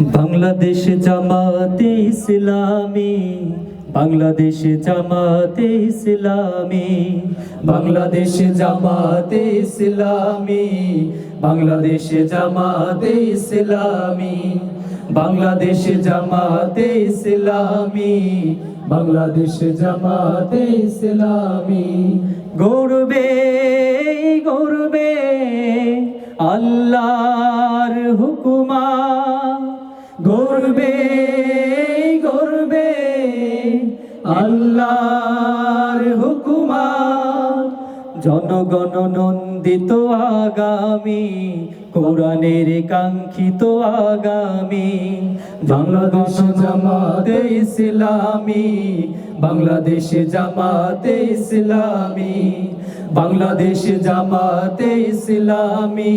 বাংলাদেশ জামাতে ইসলামী, বাংলাদেশ জামাতে ইসলামী, বাংলাদেশ জামাতে ইসলামী, বাংলাদেশ জামাতে ইসলামী, বাংলাদেশ জামাতে ইসলামী, বাংলাদেশ জামাতে ইসলামী। গৌরবে গৌরবে, আল্লাহর হুকুমা গর্বে করবে আল্লাহর হুকুমা। জনগণ নন্দিত আগামী, কোরআনের কাঙ্ক্ষিত আগামী। বাংলাদেশ জামাতে ইসলামী, বাংলাদেশ জামাতে ইসলামী, বাংলাদেশ জামাতে ইসলামী।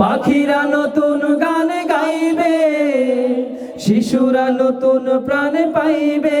পাখিরা নতুন গান গাইবে শিশুরা নতুন প্রাণ পাইবে।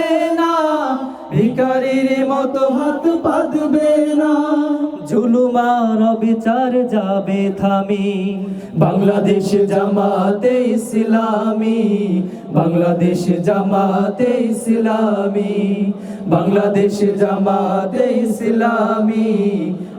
ভিকারির মতো হাত পাতবে না। ঝুলুমার বিচার যাবে থামি। বাংলাদেশ জামাতে ইসলামী, বাংলাদেশ জামাতে ইসলামী, বাংলাদেশ জামাতে ইসলামী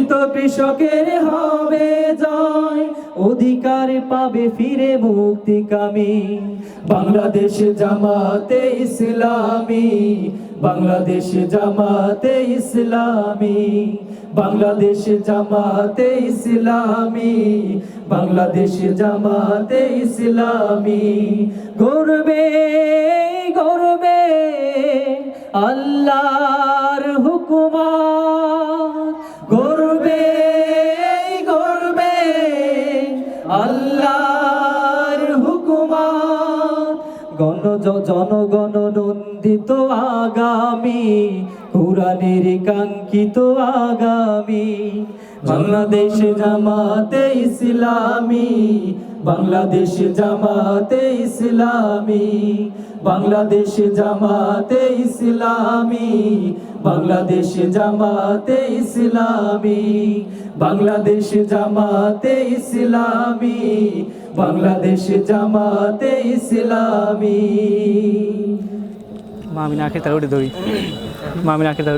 কৃষকের হবে জয়। অধিকার পাবে ফিরে মুক্তি কামি বাংলাদেশ জামাতে ইসলামী। বাংলাদেশ জামাতে ইসলামী। বাংলাদেশ জামাতে ইসলামী। বাংলাদেশ জামাতে ইসলামী। গর্বে গর্বে আল্লাহর হুকুমা। আল্লাহর হুকুমা গণ জনগণ নন্দিত আগামী, কোরআনের কাঙ্ক্ষিত আগামী। বাংলাদেশ জামাতে ইসলামী, বাংলাদেশ জামাতে ইসলামী, বাংলাদেশ জামাতে ইসলামী। বাংলাদেশ জামাতে ইসলামী, বাংলাদেশ জামাতে ইসলামী, বাংলাদেশ জামাতে ইসলামী। মামিনাকে তাড়ি ধরি। মামিনা আখে তার